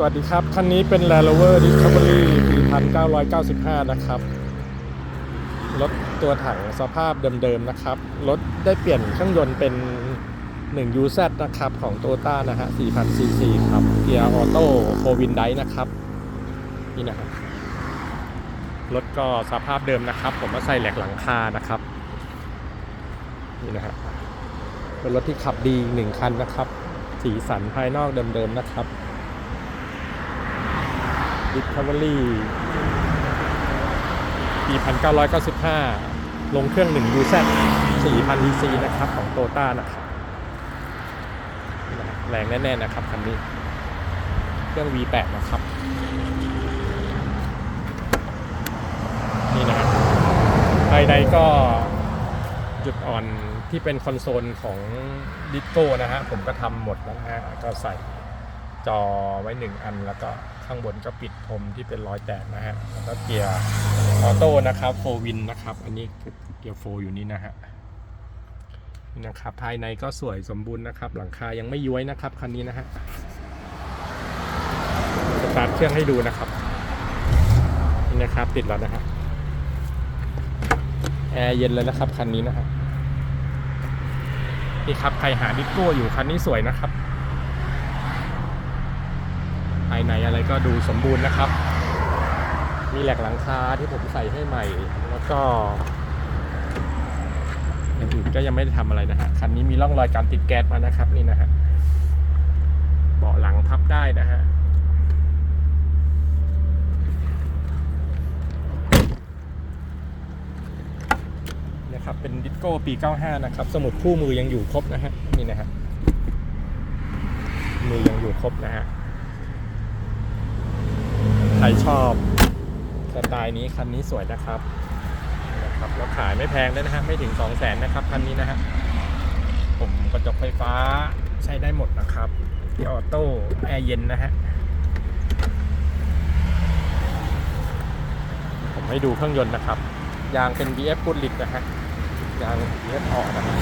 สวัสดีครับ คันนี้เป็น Land Rover Discovery ปี1995 นะครับ รถตัวถังสภาพเดิมๆนะครับ รถได้เปลี่ยนเครื่องยนต์เป็น 1 UZ นะครับ ของ t o y o t a นะฮะ4,000 cc ครับ เกียร์ออโต้โฟวินไดนะครับ นี่นะครับ รถก็สภาพเดิมนะครับ ผมมาใส่แหลกหลังคานะครับ นี่นะฮะเป็นรถที่ขับดีหนึ่งคันนะครับ สีสันภายนอกเดิมๆนะครับ Discovery ปี 1995 ลงเครื่อง1 UZ 4,000 cc นะครับของโตต้านะครับแรงแน่ ๆ นะครับคันนี้ เครื่อง V8 นะครับ นี่นะฮะภายในก็จุดอ่อนที่เป็นคอนโซลของดิสโก้นะฮะ ผมก็ทำหมดแล้วนะฮะก็ใส่ จอไว้หนึ่งอัน แล้วก็ข้างบนก็ปิดพรมที่เป็นรอยแตกนะฮะแล้วก็เกียร์ออโต้นะครับโฟวินนะครับ อันนี้เกียร์โฟอยู่นี่นะฮะนี่นะครับ ภายในก็สวยสมบูรณ์นะครับ หลังคายังไม่ย้วยนะครับคันนี้นะฮะสตาร์ทเครื่องให้ดูนะครับนี่นะครับติดแล้วนะฮะแอร์เย็นเลยนะครับคันนี้นะฮะนี่ครับใครหาดิสโก้อยู่คันนี้สวยนะครับายในอะไรก็ดูสมบูรณ์นะครับ มีแหลกหลังคาที่ผมใส่ให้ใหม่ แล้วก็อย่างอื่นก็ยังไม่ได้ทำอะไรนะฮะ คันนี้มีร่องรอยการติดแก๊สมานะครับนี่นะฮะ เบาะหลังพับได้นะฮะนะครับเป็นดิสโก้ปี 95 นะครับ สมุดคู่มือยังอยู่ครบนะฮะ นี่นะฮะ มือยังอยู่ครบนะฮะ รชอบสไตล์นี้คันนี้สวยนะครับนะครับแล้วขายไม่แพงด้วยนะฮะไม่ถึง2 0 0แสนนะครับคันนี้นะฮะผมกระจกไฟฟ้าใช้ได้หมดนะครับที่ออโต้แอร์เย็นนะฮะผมให้ดูเครื่องยนต์นะครับ ยางเป็น BF พูดลิตนะฮะยาง BF ออกนะฮะ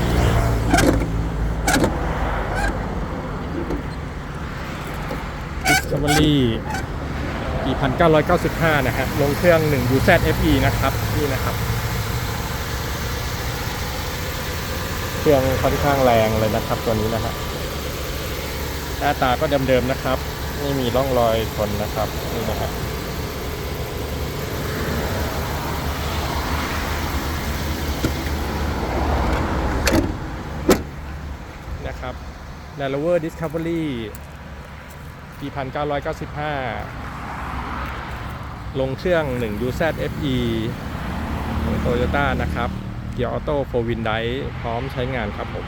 Discovery ปี 1995 นะฮะลงเครื่อง 1 UZ FE นะครับ นี่นะครับ เครื่องค่อนข้างแรงเลยนะครับตัวนี้นะฮะหน้าตาก็เดิมๆนะครับ ไม่มีร่องรอยชนนะครับ นี่นะฮะนะครับ Land Rover Discovery ปี 1995 ลงเครื่อง1 UZ FE ของ Toyota นะครับ เกียร์ออโต้โฟวินไดพร้อมใช้งานครับผม